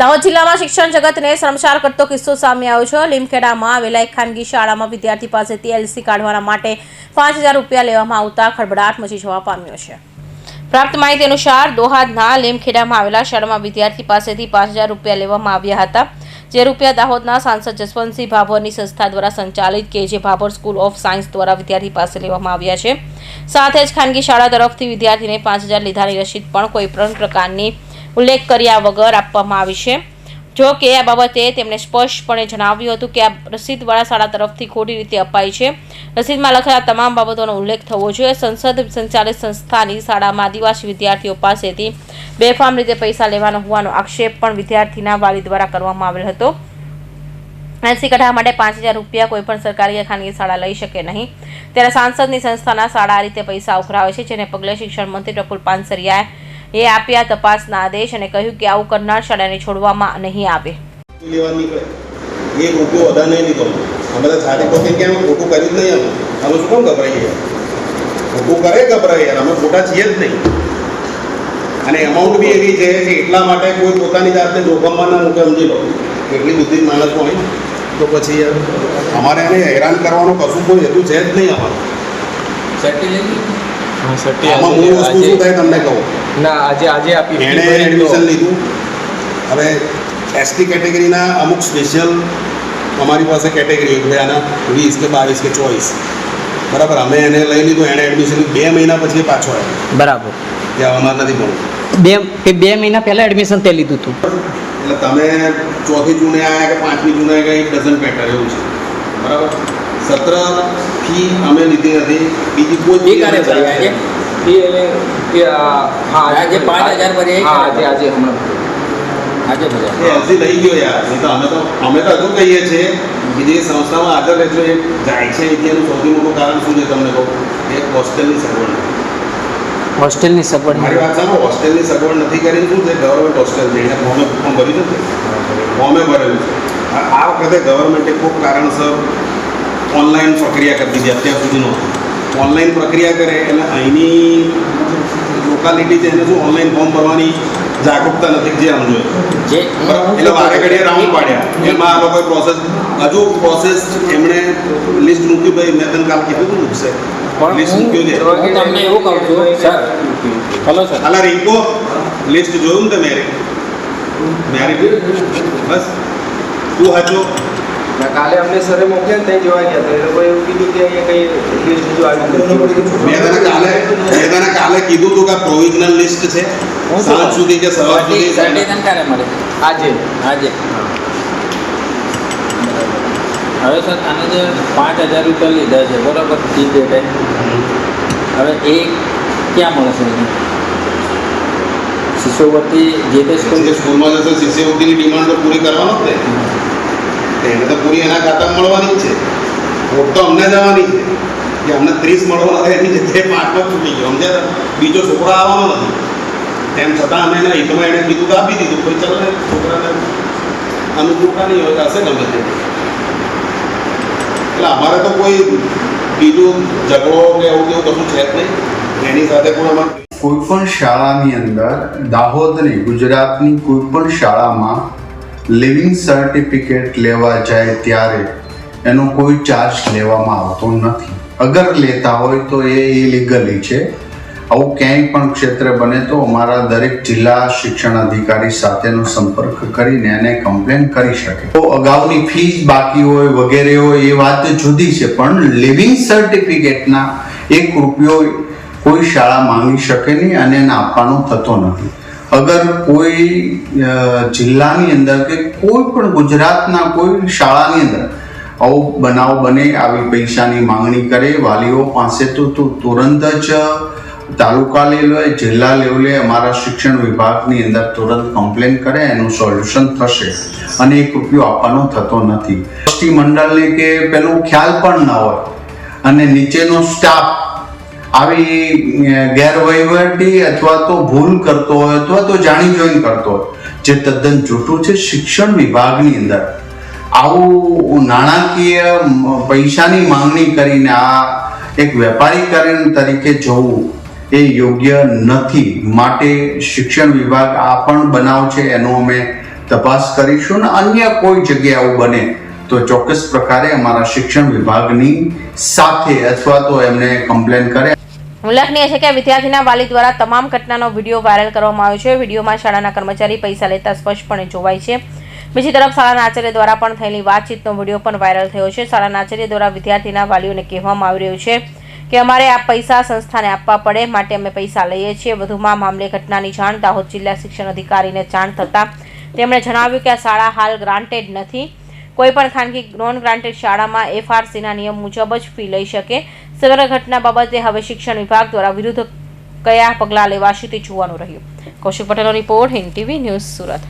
દાહોદ જિલ્લામાં શિક્ષણ જગતને શ્રમશાર કરતો કિસ્સો સામે આવ્યો છે. લીમખેડામાં આવેલા એક ખાનગી શાળામાં વિદ્યાર્થી પાસેથી એલસી કાઢવાના માટે પાંચ હજાર રૂપિયા લેવામાં આવતા ખળબડાટ મચી જવા પામ્યો છે. પ્રાપ્ત માહિતી અનુસાર દોહાદના લીમખેડામાં આવેલા શાળામાં વિદ્યાર્થી પાસેથી પાંચ હજાર રૂપિયા લેવામાં આવ્યા હતા, જે રૂપિયા દાહોદના સાંસદ જસવંતસિંહ ભાભોરની સંસ્થા દ્વારા સંચાલિત કે જે ભાભોર સ્કૂલ ઓફ સાયન્સ દ્વારા વિદ્યાર્થી પાસે લેવામાં આવ્યા છે. સાથે જ ખાનગી શાળા તરફથી વિદ્યાર્થીને પાંચ હજાર લીધાની રસીદ પણ કોઈપણ પ્રકારની ઉલ્લેખ કર્યા વગર આપવામાં આવી છે. જો કે આ બાબતે તેમણે સ્પષ્ટપણે જણાવ્યું હતું કે આ રસીદવાળા શાળા તરફથી ખોટી રીતે અપાઈ છે. રસીદમાં લખેલા તમામ બાબતોનો ઉલ્લેખ થવો જોઈએ. સંસદ સંચાલિત સંસ્થાની શાળામાં આદિવાસી વિદ્યાર્થીઓ પાસેથી બેફામ રીતે પૈસા લેવાનો હોવાનો આક્ષેપ પણ વિદ્યાર્થીના વાલી દ્વારા કરવામાં આવેલ હતો. એનસી કઢાવવા માટે પાંચ હજાર રૂપિયા કોઈપણ સરકારી કે ખાનગી શાળા લઈ શકે નહીં. ત્યારે સાંસદની સંસ્થાના શાળા આ રીતે પૈસા ઉઘરાવે છે, જેને પગલે શિક્ષણ મંત્રી પ્રફુલ પાનસરિયાએ એ આપ્યા તપાસના આદેશ અને કહ્યું કે આવું કરનાર શાળાને છોડવામાં નહીં આવે. એ નીકળે. એક વધારે નહીં લીધો અમે તો સાથે પોતે કેમ? ખોટું કર્યું નહીં અમે. અમે શું કામ ગભરાઈએ? ખોટું કરે ગભરાઈએ યાર અમે ખોટા છીએ જ નહીં. અને એમાઉન્ટ બી એવી છે કે એટલા માટે કોઈ પોતાની જાતને જોખમમાં ના મૂકે સમજી લો. એટલી બુદ્ધિ માણસ હોય તો પછી યાર અમારે એને હેરાન કરવાનો કશું કોઈ હેતુ છે જ નહીં અમારો. સટ્ટી આમાં મૂળ વસ્તુ શું થાય તમને કહું? ના આજે આજે આપી એણે એડમિશન લીધું. હવે એસટી કેટેગરીના અમુક સ્પેશિયલ અમારી પાસે કેટેગરી હોય આના વીસ કે બાવીસ કે ચોવીસ. બરાબર અમે એને લઈ લીધું એણે એડમિશન બે મહિના પછી પાછો આવ્યો. બરાબર. કે અમારે નથી ભણવું બે બે મહિના પહેલા એડમિશન તે લીધું હતું એટલે તમે ચોથી જૂને આવ્યા કે પાંચમી જૂને આવ્યા એક ડઝન પેટર એવું છે. બરાબર? સત્ર ફી અમે લીધી નથી બીજી કોઈ એ કાર્ય ભરી આજે? એ એટલે કે હા આજે પાંચ હજાર ભરી હા આજે આજે હમણાં આજે ભર્યા. એ એલસી લઈ ગયો યાર. નહીં તો અમે તો અમે તો હજુ કહીએ છીએ કે જે સંસ્થામાં આગળ રહેજો એ જાય છે. એનું સૌથી મોટું કારણ શું છે તમને કહું? એક હોસ્ટેલની સગવડ. હોસ્ટેલની સગવડ મારી વાત સાંભળો. હોસ્ટેલની સગવડ નથી કરી શું છે? ગવર્મેન્ટ હોસ્ટેલ છે. એને ફોર્મે ફોર્મ ભર્યું છે ફોર્મે ભરેલું છે. આ વખતે ગવર્મેન્ટે ખૂબ કારણસર પ્રક્રિયા કરી દીધી અત્યાર સુધીનો. ઓનલાઈન પ્રક્રિયા કરે એટલે અહીંની લોકાલિટી છે એને શું ઓનલાઈન ફોર્મ ભરવાની જાગૃતતા નથી જે આમ જોઈએ. એટલે વારે ઘડીએ રાઉન્ડ પાડ્યા. એમાં આ લોકોએ પ્રોસેસ હજુ પ્રોસેસ એમણે લિસ્ટ મૂક્યું ભાઈ મેં તને કાલ કીધું હતું મૂકશે લિસ્ટ મૂક્યું છે. હું તમને એવું કહું છું સર. હલો સર હાલા રિંકો લિસ્ટ જોયું ને તે મેરે મેરિટ બસ. તું હાચો. કાલે અમને સરે મોકલ્યા ને ત્યાં જોવા ગયા હતા. એ લોકોએ એવું કીધું કે અહીંયા કઈ લિસ્ટ હજુ આવી નથી. મેં તને કાલે મેં તને કાલે કીધું તું કે પ્રોવિઝનલ લિસ્ટ છે. હું સાંજ સુધી કે સવાર સુધી સન્ડે તને ક્યારે મળે. આજે. આજે. હવે સર આને જે પાંચ હજાર રૂપિયા લીધા છે બરાબર? ઈ ડેટે હવે એ ક્યાં મળશે શિષ્યવૃત્તિ જે તે સ્કૂલ જે સ્કૂલમાં જશે શિષ્યવૃત્તિની ડિમાન્ડ તો પૂરી કરવાનો જ ને. એને તો પૂરી એના ખાતામાં મળવાની છે. વોટ તો અમને જવાની છે. કે અમને ત્રીસ મળવાના એની જગ્યાએ પાંચમાં છૂટી ગયો. સમજ્યા બીજો છોકરો આવવાનો નથી. તેમ છતાં અમે એના હિતમાં એને કીધું તો આપી દીધું. કોઈ ચાલો છોકરાને અનુકૂળતા નહીં હોય હશે ગમે તે. એટલે અમારે તો કોઈ બીજું ઝઘડો કે એવું કેવું કશું છે જ નહીં. એની સાથે પણ અમારે કોઈ પણ શાળાની અંદર દાહોદની, ગુજરાતની કોઈ પણ શાળામાં લિવિંગ સર્ટિફિકેટ લેવા જાય ત્યારે એનો કોઈ ચાર્જ લેવામાં આવતો નથી. અગર લેતા હોય તો એ ઇલીગલી છે. આવું ક્યાંય પણ ક્ષેત્ર બને તો અમારા દરેક જિલ્લા શિક્ષણ અધિકારી સાથેનો સંપર્ક કરીને એને કમ્પ્લેન કરી શકે. તો અગાઉની ફીસ બાકી હોય, વગેરે હોય, એ વાત જુદી છે, પણ લિવિંગ સર્ટિફિકેટના એક રૂપિયો કોઈ શાળા માંગી શકે નહીં અને એને આપવાનો થતો નથી. અગર કોઈ જિલ્લાની અંદર કે કોઈ પણ ગુજરાતના કોઈ શાળાની અંદર આવો બનાવ બને, આવી પૈસાની માંગણી કરે, વાલીઓ પાસે તો તુરંત જ તાલુકા લેવલે, જિલ્લા લેવલે અમારા શિક્ષણ વિભાગની અંદર તુરંત કમ્પ્લેન કરે, એનું સોલ્યુશન થશે અને એક રૂપિયો આપવાનો થતો નથી. ટ્રસ્ટી મંડળને કે પેલું ખ્યાલ પણ ન હોય અને નીચેનો સ્ટાફ આવી ગેરવહીવટી અથવા તો ભૂલ કરતો હોય અથવા તો જાણી જોઈને કરતો હોય, જે તદ્દન જૂઠું છે શિક્ષણ વિભાગની અંદર. આવું નાણાકીય પૈસાની માંગણી કરીને આ એક વેપારીકરણ તરીકે જોવું એ યોગ્ય નથી. માટે શિક્ષણ વિભાગ આ પણ બનાવ છે, એનો અમે તપાસ કરીશું. ને અન્ય કોઈ જગ્યાએ આવું બને, તો ચોક્કસ પ્રકારે અમારા શિક્ષણ વિભાગની સાથે અથવા તો એમને કમ્પ્લેન કરે. ઉલ્લેખનીય છે કે વિદ્યાર્થીના વાલી દ્વારા તમામ ઘટનાનો વીડિયો વાયરલ કરવામાં આવ્યો છે. વિડીયોમાં શાળાના કર્મચારી પૈસા લેતા સ્પષ્ટપણે જોવાય છે. બીજી તરફ શાળાના આચાર્ય દ્વારા પણ થયેલી વાતચીતનો વીડિયો પણ વાયરલ થયો છે. શાળાના આચાર્ય દ્વારા વિદ્યાર્થીના વાલીઓને કહેવામાં આવી રહ્યું છે કે અમારે આ પૈસા સંસ્થાને આપવા પડે, માટે અમે પૈસા લઈએ છીએ. વધુમાં મામલે ઘટનાની જાણ દાહોદ જિલ્લા શિક્ષણ અધિકારીને જાણ થતાં તેમણે જણાવ્યું કે આ શાળા હાલ ગ્રાન્ટેડ નથી. કોઈ પણ ખાનગી નોન ગ્રાન્ટેડ શાળામાં એફઆરસીના નિયમ મુજબ જ ફી લઈ શકે. સમગ્ર ઘટના બાબતે હવે શિક્ષણ વિભાગ દ્વારા વિરુદ્ધ કયા પગલાં લેવાશે તે જોવાનું રહ્યું. કૌશિક પટેલનો report Hind TV news Surat.